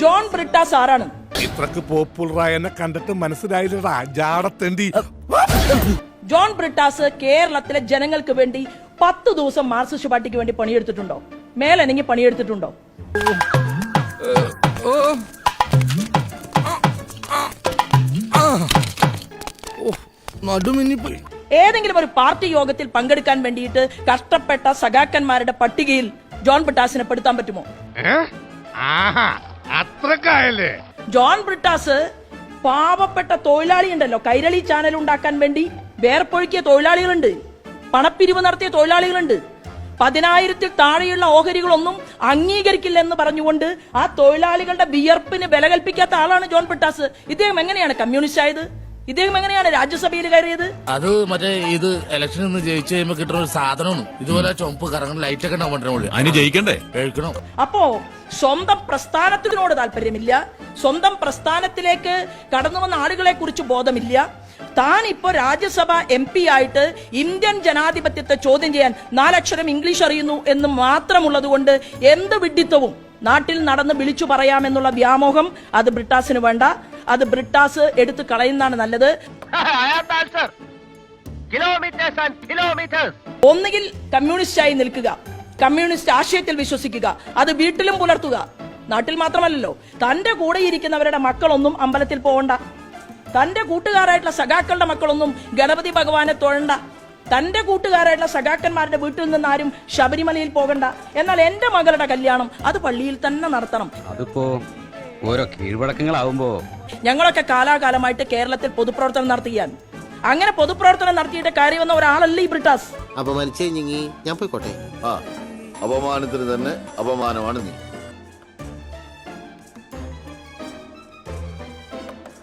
ജോൺ ബ്രിട്ടാസ് ആരാണ് ഇത്രക്ക് പോപ്പുലറായ എന്നെ കണ്ടിട്ട് മനസ്സിലായില്ലടാ. ജാടത്തേണ്ടി. ജോൺ ബ്രിട്ടാസ് കേരളത്തിലെ ജനങ്ങൾക്ക് വേണ്ടി പത്ത് ദിവസം മാർക്സിസ്റ്റ് പാർട്ടിക്ക് വേണ്ടി പണിയെടുത്തിട്ടുണ്ടോ? മേലനങ്ങി പണിയെടുത്തിട്ടുണ്ടോ? നടുമിന്നിപ്പോയി ഏതെങ്കിലും ഒരു പാർട്ടി യോഗത്തിൽ പങ്കെടുക്കാൻ വേണ്ടിയിട്ട് കഷ്ടപ്പെട്ട സഖാക്കന്മാരുടെ പട്ടികയിൽ ജോൺ ബ്രിട്ടാസിനെ പെടുത്താൻ പറ്റുമോ? ആഹാ. അത്രക്കായല്ലേ? ജോൺ ബ്രിട്ടാസ് പാവപ്പെട്ട തൊഴിലാളി ഉണ്ടല്ലോ. കൈരളി ചാനൽ ഉണ്ടാക്കാൻ വേണ്ടി വേർപ്പൊഴുക്കിയ തൊഴിലാളികളുണ്ട്. പണപ്പിരിവ് നടത്തിയ തൊഴിലാളികളുണ്ട്. പതിനായിരത്തിൽ താഴെയുള്ള ഓഹരികളൊന്നും അംഗീകരിക്കില്ല എന്ന് പറഞ്ഞുകൊണ്ട് ആ തൊഴിലാളികളുടെ വിയർപ്പിന് വില കൽപ്പിക്കാത്ത ആളാണ് ജോൺ പിട്ടാസ് ഇദ്ദേഹം എങ്ങനെയാണ് കമ്മ്യൂണിസ്റ്റ് ആയത് ഇദ്ദേഹം എങ്ങനെയാണ് രാജ്യസഭയിൽ കയറിയത്? അത് മറ്റേ ഇത് ഇലക്ഷനിൽ നിന്ന് ജയിച്ചു കഴിയുമ്പോ കിട്ടുന്ന ഒരു സാധനമാണ്. ഇതുപോലെ ചുമപ്പ് കറങ്ങുന്ന ലൈറ്റ് ഒക്കെ അതിന് ജയിക്കണ്ടേ? കഴിക്കണം അപ്പോ സ്വന്തം പ്രസ്ഥാനത്തിനോട് താല്പര്യമില്ല. സ്വന്തം പ്രസ്ഥാനത്തിലേക്ക് കടന്നു വന്ന ആളുകളെ കുറിച്ച് ബോധമില്ല. താൻ ഇപ്പോ രാജ്യസഭ എം പി ആയിട്ട് ഇന്ത്യൻ ജനാധിപത്യത്തെ ചോദ്യം ചെയ്യാൻ നാലക്ഷരം ഇംഗ്ലീഷ് അറിയുന്നു എന്ന് മാത്രമുള്ളത് കൊണ്ട് എന്ത് വിഡിത്തവും നാട്ടിൽ നടന്ന് വിളിച്ചു പറയാമെന്നുള്ള വ്യാമോഹം അത് ബ്രിട്ടാസിന് വേണ്ട. അത് ബ്രിട്ടാസ് എടുത്തു കളയുന്നതാണ് നല്ലത്. ഒന്നുകിൽ കമ്മ്യൂണിസ്റ്റായി നിൽക്കുക. കമ്മ്യൂണിസ്റ്റ് ആശയത്തിൽ വിശ്വസിക്കുക. അത് വീട്ടിലും പുലർത്തുക. നാട്ടിൽ മാത്രമല്ലല്ലോ തന്റെ കൂടെ ഇരിക്കുന്നവരുടെ മക്കളൊന്നും അമ്പലത്തിൽ പോകണ്ട തന്റെ കൂട്ടുകാരായിട്ടുള്ള സഖാക്കളുടെ മക്കളൊന്നും ഗണപതി ഭഗവാനെ തൊഴണ്ട. തന്റെ കൂട്ടുകാരായിട്ടുള്ള സഖാക്കന്മാരുടെ വീട്ടിൽ നിന്ന് ആരും ശബരിമലയിൽ പോകണ്ട. എന്നാൽ എന്റെ മകളുടെ കല്യാണം അത് പള്ളിയിൽ തന്നെ നടത്തണം. അതിപ്പോ ഓരോ കീഴ്വഴക്കങ്ങളാവുമ്പോ ഞങ്ങളൊക്കെ കാലാകാലമായിട്ട് കേരളത്തിൽ പൊതുപ്രവർത്തനം നടത്തിയാൽ അങ്ങനെ പൊതുപ്രവർത്തനം നടത്തിയിട്ട് കാര്യം വന്ന ഒരാളല്ല ഈ ബ്രിട്ടാസ്? അപമാനിച്ചേ ഞാൻ പോയിക്കോട്ടെ. ആ. അപമാനത്തിന് തന്നെ അപമാനമാണ് നീ.